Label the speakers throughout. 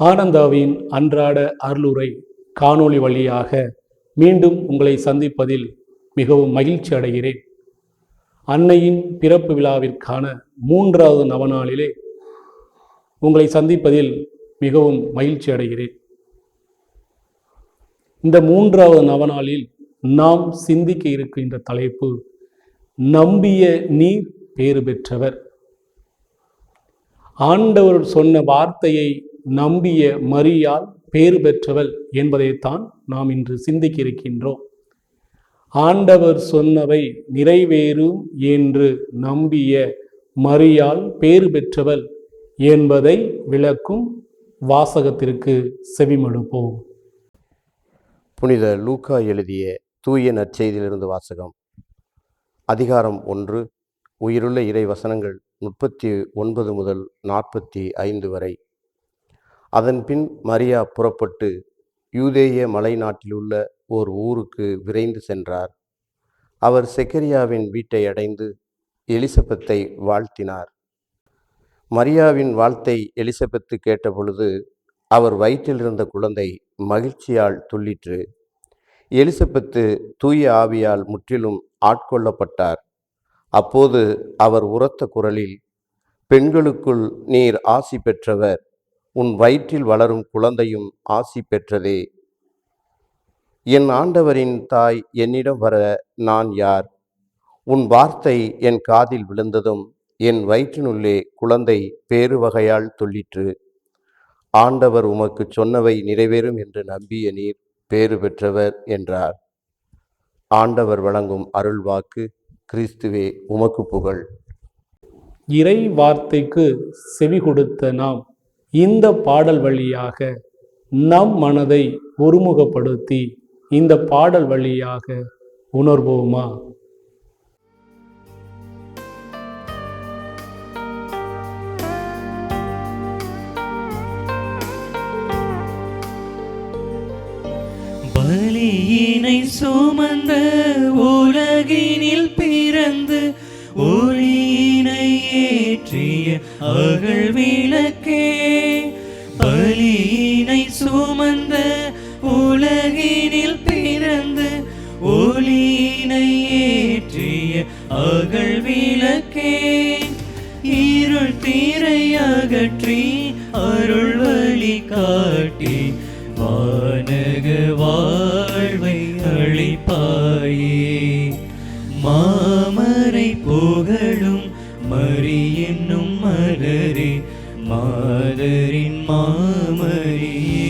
Speaker 1: ஆனந்தாவின் அன்றாட அருளுரை காணொளி வழியாக மீண்டும் உங்களை சந்திப்பதில் மிகவும் மகிழ்ச்சி அடைகிறேன். அன்னையின் பிறப்பு விழாவிற்கான மூன்றாவது நவநாளிலே உங்களை சந்திப்பதில் மிகவும் மகிழ்ச்சி அடைகிறேன். இந்த மூன்றாவது நவநாளில் நாம் சிந்திக்க இருக்கின்ற தலைப்பு நம்பிய நீர் பேறு பெற்றவர். ஆண்டவர் சொன்ன வார்த்தையை நம்பிய மரியால் பேறு பெற்றவள் என்பதைத்தான் நாம் இன்று சிந்திக்க இருக்கின்றோம் ஆண்டவர் சொன்னவை நிறைவேறும் என்று நம்பிய மரியால் பேறு பெற்றவள் என்பதை விளக்கும் வாசகத்திற்கு செவிமடுப்போம்.
Speaker 2: புனித லூக்கா எழுதிய தூய நற்செய்தியிலிருந்து வாசகம். அதிகாரம் ஒன்று உயிருள்ள இறை வசனங்கள் முப்பத்தி ஒன்பது முதல் நாற்பத்தி ஐந்து வரை. அதன்பின் மரியா புறப்பட்டு யூதேய மலை நாட்டிலுள்ள ஓர் ஊருக்கு விரைந்து சென்றார். அவர் செக்கரியாவின் வீட்டை அடைந்து எலிசபெத்தை வாழ்த்தினார். மரியாவின் வாழ்த்தை எலிசபெத்து கேட்டபொழுது அவர் வயிற்றில் இருந்த குழந்தை மகிழ்ச்சியால் துள்ளிற்று. எலிசபெத்து தூய ஆவியால் முற்றிலும் ஆட்கொள்ளப்பட்டார். அப்போது அவர் உரத்த குரலில் பெண்களுக்குள் நீர் ஆசி பெற்றவர் உன் வயிற்றில் வளரும் குழந்தையும் ஆசி பெற்றதே. என் ஆண்டவரின் தாய் என்னிடம் வர நான் யார்? உன் வார்த்தை என் காதில் விழுந்ததும் என் வயிற்றினுள்ளே குழந்தை பேறு வகையால் துள்ளிற்று ஆண்டவர் உமக்கு சொன்னவை நிறைவேறும் என்று நம்பிய நீர் பேறு பெற்றவர் என்றார். ஆண்டவர் வழங்கும் அருள்வாக்கு கிறிஸ்துவே உமக்கு புகழ்.
Speaker 1: இறை வார்த்தைக்கு செவி கொடுத்த நாம் இந்த பாடல் வழியாக நம் மனதை ஒருமுகப்படுத்தி இந்த பாடல் வழியாக உணர்வோமா?
Speaker 3: பலியினை சுமந்த உலகினில் பிறந்து ஒளியினை ஏற்றிய அகழ் விளக்கே அகற்றி அருள் வழி காட்டி வானக வாழ்வை அளிப்பாயே. மாமரை புகழும் மறி என்னும் மலரே மாதரின் மாமரியே.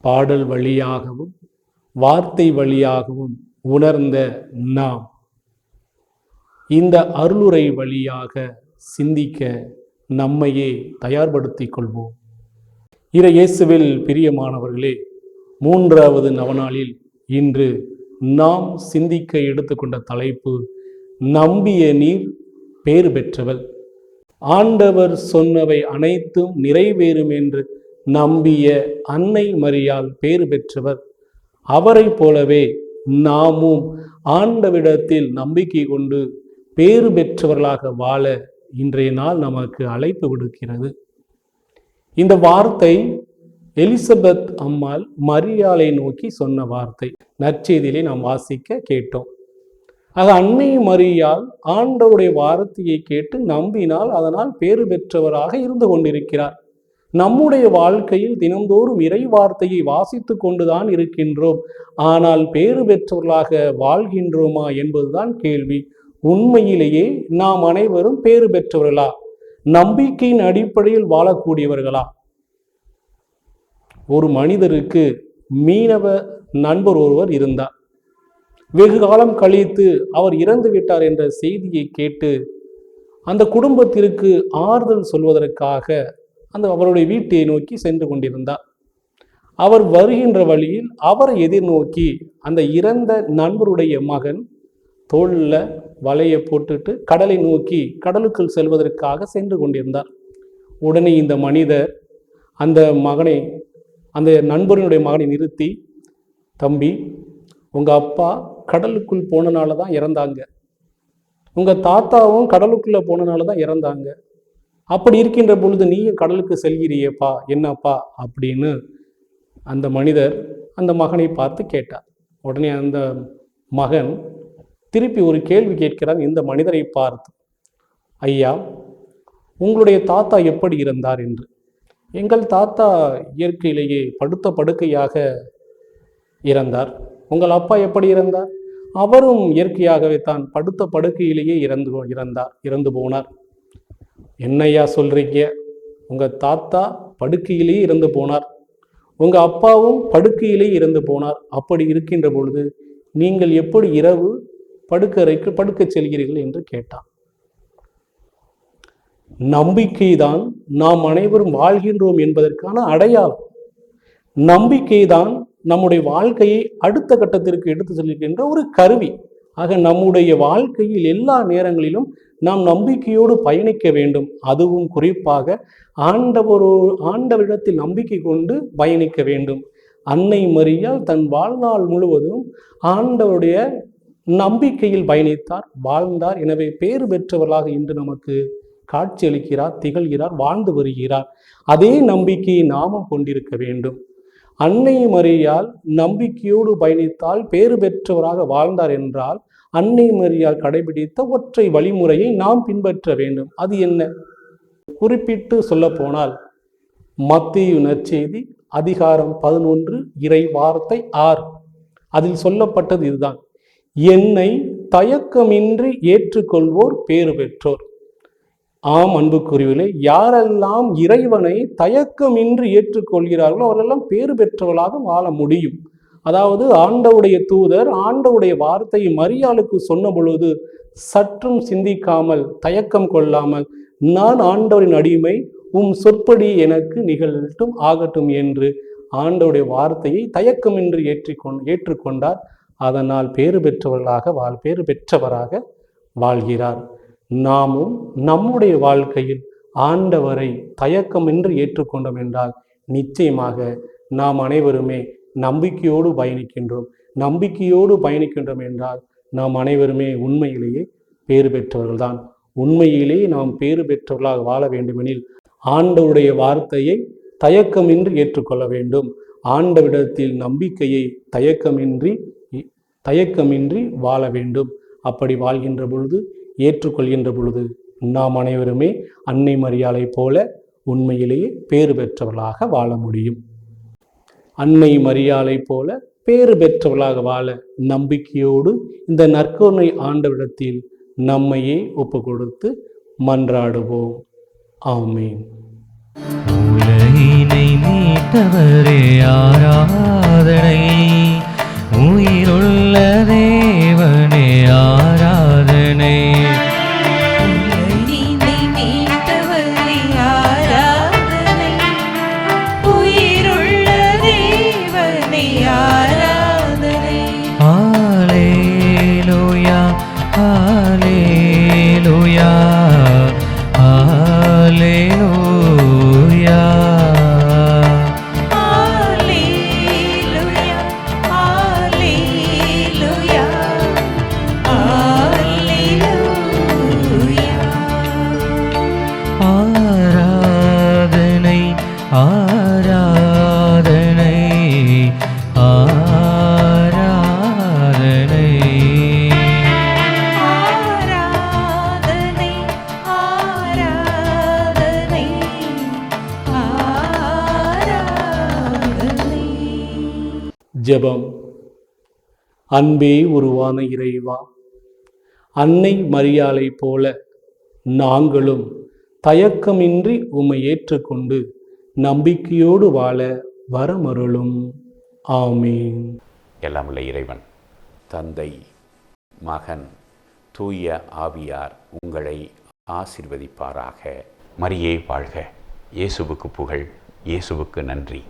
Speaker 1: பாடல் வழியாகவும் வார்த்தை வழியாகவும் உணர்ந்த நாம். இந்த அருளுரை வழியாக சிந்திக்க நம்மையே தயார்படுத்தி கொள்வோம் இற இயேசுவில் பிரியமானவர்களே மூன்றாவது நவநாளில் இன்று நாம் சிந்திக்க எடுத்துக்கொண்ட தலைப்பு நம்பிய நீர் பேறு பெற்றவள். ஆண்டவர் சொன்னவை அனைத்தும் நிறைவேறும் என்று நம்பிய அன்னை மரியால் பேறு பெற்றவர். அவரைப் போலவே நாமும் ஆண்டவிடத்தில் நம்பிக்கை கொண்டு பேறு பெற்றவர்களாக வாழ இன்றைய நாள் நமக்கு அழைப்பு விடுக்கிறது. இந்த வார்த்தை எலிசபெத் அம்மாள் மரியாளை நோக்கி சொன்ன வார்த்தை. நற்செய்தியிலே நாம் வாசிக்க கேட்டோம். ஆக அன்னை மரியால் ஆண்டவருடைய வார்த்தையை கேட்டு நம்பினால் அதனால் பேறு பெற்றவராக இருந்து கொண்டிருக்கிறார். நம்முடைய வாழ்க்கையில் தினந்தோறும் இறை வார்த்தையை வாசித்து கொண்டுதான் இருக்கின்றோம். ஆனால் பேறு பெற்றவர்களாக வாழ்கின்றோமா என்பதுதான் கேள்வி. உண்மையிலேயே நாம் அனைவரும் பேறு பெற்றவர்களா? நம்பிக்கையின் அடிப்படையில் வாழக்கூடியவர்களா? ஒரு மனிதருக்கு மீனவ நண்பர் ஒருவர் இருந்தார். வெகு காலம் கழித்து அவர் இறந்து விட்டார் என்ற செய்தியை கேட்டு அந்த குடும்பத்திற்கு ஆறுதல் சொல்வதற்காக அந்த அவருடைய வீட்டை நோக்கி சென்று கொண்டிருந்தார். அவர் வருகின்ற வழியில் அவரை எதிர்நோக்கி அந்த இறந்த நண்பருடைய மகன் தோளில் வலையை போட்டுட்டு கடலை நோக்கி கடலுக்குள் செல்வதற்காக சென்று கொண்டிருந்தார். உடனே இந்த மனிதர் அந்த மகனை அந்த நண்பரினுடைய மகனை நிறுத்தி தம்பி உங்கள் அப்பா கடலுக்குள் போனனால தான் இறந்தாங்க. உங்கள் தாத்தாவும் கடலுக்குள்ளே போனனால தான் இறந்தாங்க. அப்படி இருக்கின்ற பொழுது நீயும் கடலுக்கு செல்கிறியேப்பா என்னப்பா? அப்படின்னு அந்த மனிதர் அந்த மகனை பார்த்து கேட்டார். உடனே அந்த மகன் திருப்பி ஒரு கேள்வி கேட்கிறான் இந்த மனிதரை பார்த்து. ஐயா உங்களுடைய தாத்தா எப்படி இருந்தார் என்று? எங்கள் தாத்தா இயற்கையிலேயே படுத்த படுக்கையாக இறந்தார். உங்கள் அப்பா எப்படி இறந்தார்? அவரும் இயற்கையாகவே தான் படுத்த படுக்கையிலேயே இறந்து இறந்தார் இறந்து போனார். என்னையா சொல்றீங்க? உங்க தாத்தா படுக்கையிலேயே இறந்து போனார். உங்க அப்பாவும் படுக்கையிலே இறந்து போனார். அப்படி இருக்கின்ற பொழுது நீங்கள் எப்படி இரவு படுக்கறைக்கு படுக்கச் செல்கிறீர்கள் என்று கேட்டான். நம்பிக்கைதான் நாம் அனைவரும் வாழ்கின்றோம் என்பதற்கான அடையாளம். நம்பிக்கைதான் நம்முடைய வாழ்க்கையை அடுத்த கட்டத்திற்கு எடுத்து செல்கின்ற ஒரு கருவி. ஆக நம்முடைய வாழ்க்கையில் எல்லா நேரங்களிலும் நாம் நம்பிக்கையோடு பயணிக்க வேண்டும். அதுவும் குறிப்பாக ஆண்டவரோ ஆண்டவரிடத்தில் நம்பிக்கை கொண்டு பயணிக்க வேண்டும். அன்னை மரியால் தன் வாழ்நாள் முழுவதும் ஆண்டவருடைய நம்பிக்கையில் பயணித்தார் வாழ்ந்தார். எனவே பேறு பெற்றவர்களாக இன்று நமக்கு காட்சியளிக்கிறார் திகழ்கிறார் வாழ்ந்து வருகிறார். அதே நம்பிக்கையை நாமும் கொண்டிருக்க வேண்டும். அன்னை மரியால் நம்பிக்கையோடு பயணித்தால் பேறு பெற்றவராக வாழ்ந்தார் என்றால் அன்னை மரியால் கடைபிடித்த ஒற்றை வழிமுறையை நாம் பின்பற்ற வேண்டும். அது என்ன? குறிப்பிட்டு சொல்ல போனால் மத்திய நற்செய்தி அதிகாரம் பதினொன்று இறை வார்த்தை ஆறு. அதில் சொல்லப்பட்டது இதுதான். என்னை தயக்கமின்றி ஏற்றுக்கொள்வோர் பேறு பெற்றோர் ஆம் அன்புக்குரியவர்களே யாரெல்லாம் இறைவனை தயக்கமின்றி ஏற்றுக்கொள்கிறார்களோ அவரெல்லாம் பேறு பெற்றவர்களாக வாழ முடியும். அதாவது ஆண்டவுடைய தூதர் ஆண்டவுடைய வார்த்தையை மரியாளுக்கு சொன்ன பொழுது சற்றும் சிந்திக்காமல் தயக்கம் கொள்ளாமல் நான் ஆண்டவரின் அடிமை உம் சொற்படி எனக்கு நிகழட்டும் ஆகட்டும் என்று ஆண்டவுடைய வார்த்தையை தயக்கமின்றி ஏற்றிக்கொண் ஏற்றுக்கொண்டார். அதனால் பேறு பெற்றவர்களாக வாழ் பேறு பெற்றவராக வாழ்கிறார். நாமும் நம்முடைய வாழ்க்கையில் ஆண்டவரை தயக்கமின்றி ஏற்றுக்கொண்டோம் என்றால் நிச்சயமாக நாம் அனைவருமே நம்பிக்கையோடு பயணிக்கின்றோம். நம்பிக்கையோடு பயணிக்கின்றோம் என்றால் நாம் அனைவருமே உண்மையிலேயே பேறு பெற்றவர்கள்தான். உண்மையிலேயே நாம் பேறு பெற்றவர்களாக வாழ வேண்டுமெனில் ஆண்டவருடைய வார்த்தையை தயக்கமின்றி ஏற்றுக்கொள்ள வேண்டும். ஆண்டவிடத்தில் நம்பிக்கையை தயக்கமின்றி தயக்கமின்றி வாழ வேண்டும். அப்படி வாழ்கின்ற பொழுது ஏற்றுக்கொள்கின்ற பொழுது நாம் அனைவருமே அன்னை மரியாதை போல உண்மையிலேயே பேறு பெற்றவர்களாக வாழ முடியும். அன்னை மரியாதை போல பேறு பெற்றவர்களாக வாழ நம்பிக்கையோடு இந்த நற்கருணை ஆண்டவிடத்தில் நம்மையே ஒப்பு கொடுத்து மன்றாடுவோம். ஆமீன்.
Speaker 3: உலகினை மீட்டவரே
Speaker 4: ஆராதனை. ஆராதனை
Speaker 1: ஜெபம். அன்பே உருவான இறைவா அன்னை மரியாளை போல நாங்களும் தயக்கமின்றி உம்மை ஏற்றுக்கொண்டு நம்பிக்கையோடு வாழ வரமருளும். ஆமீன்.
Speaker 5: எல்லாம் உள்ள இறைவன் தந்தை மகன் தூய ஆவியார் உங்களை ஆசிர்வதிப்பாராக. மரியே வாழ்க. இயேசுவுக்கு புகழ் இயேசுவுக்கு நன்றி.